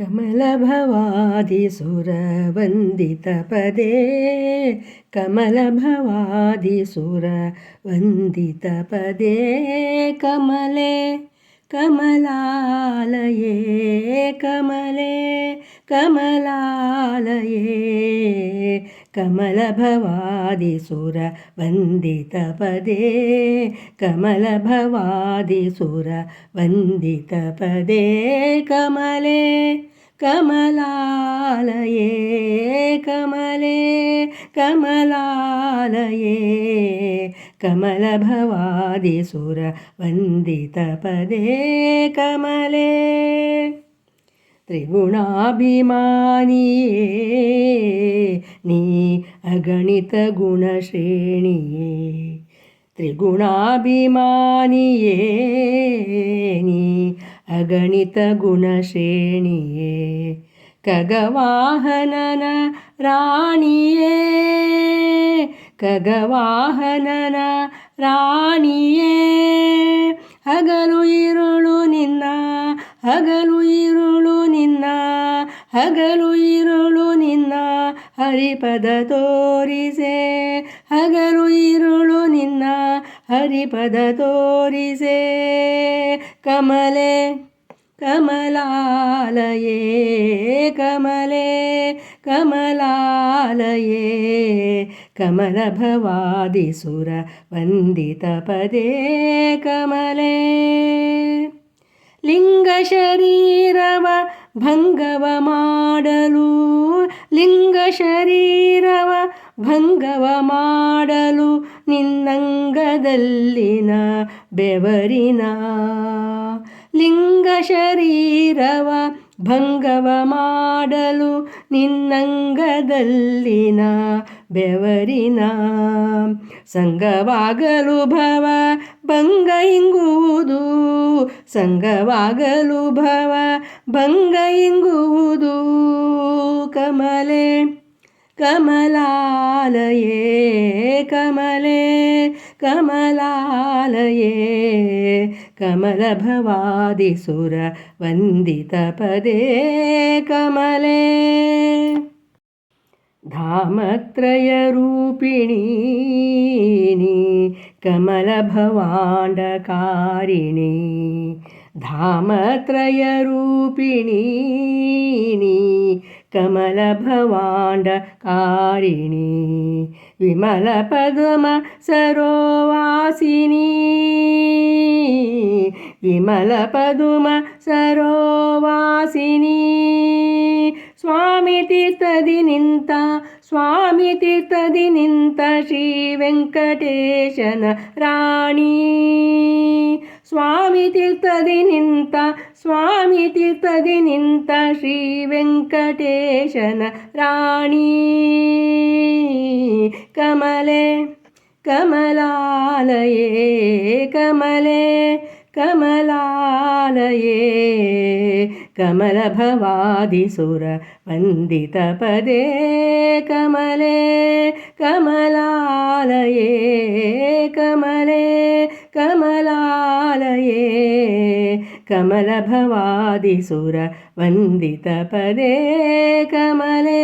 कमलभवादिसुरवन्दितपदे। कमलभवादिसुरवन्दितपदे। कमले कमलालये कमले कमलालये कमलभवादिसुरवन्दितपदे कमलभवादिसुरवन्दितपदे कमले कमलालये कमले कमलालये कमलभवादिसुरवन्दितपदे कमले ತ್ರಿಗುಣಾಭಿಮಾನಿಯೇ ನೀ ಅಗಣಿತ ಗುಣಶ್ರೇಣಿಯೇ ತ್ರಿಗುಣಾಭಿಮಾನಿಯೇ ನೀ ಅಗಣಿತ ಗುಣಶ್ರೇಣಿಯೇ ಖಗವಾಹನನ ರಾಣಿಯೇ ಖಗವಾಹನನ ರಾಣಿಯೇ ಹಗಲು ಇರುಳು ನಿನ್ನ ಹಗ ಹಗಲು ಇರುಳು ನಿನ್ನ ಹರಿಪದ ತೋರಿಸೆ. ಹಗಲು ಇರುಳು ನಿನ್ನ ಹರಿಪದ ತೋರಿಸೆ. ಕಮಲೆ, ಕಮಲಾಲಯೇ ಕಮಲೆ, ಕಮಲಾಲಯೇ ಕಮಲಭವಾದಿಸುರ ವಂದಿತ ಪದೇ ಕಮಲೆ. ಲಿಂಗ ಶರೀರವ ಭಂಗವ ಮಾಡಲು ಲಿಂಗ ಶರೀರವ ಭಂಗವ ಮಾಡಲು ನಿನ್ನಂಗದಲ್ಲಿನ ಬೆವರಿನ ಲಿಂಗ ಶರೀರವ ಭಂಗವ ಮಾಡಲು ನಿನ್ನಂಗದಲ್ಲಿನ ಬೆವರಿನ ಸಂಗವಾಗಲು ಭವ ಭಂಗ ಇಂಗುವುದು, ಸಂಗವಾಗಲು ಭವ ಭಂಗ ಇಂಗುವುದು. ಕಮಲೆ, ಕಮಲಾಲಯೇ, ಕಮಲೆ. कमलालये। कमलभवादिसुरवन्दितपदे कमले। धामत्रयरूपिणीनि कमलभवाण्डकारिणि। धामत्रयरूपिणी कमलभवाण्डकारिणी विमलपद्म सरोवासिनी विमलपदुम सरोवासिनी स्वामितीर्थदि निन्त स्वामितीर्थदि निन्त श्रीवेङ्कटेशन राणी ಸ್ವಾಮಿ ತೀರ್ಥದಿ ನಿಂತ ಸ್ವಾಮಿ ತೀರ್ಥದಿ ನಿಂತ ಶ್ರೀ ವೆಂಕಟೇಶನ ರಾಣಿ ಸ್ವಾಮಿ ತೀರ್ಥದಿ ನಿಂತ ಸ್ವಾಮಿ ತೀರ್ಥದಿ ನಿಂತ ಶ್ರೀ ವೆಂಕಟೇಶನ ರಾಣಿ कमलभवादिसुरवन्दितपदे कमले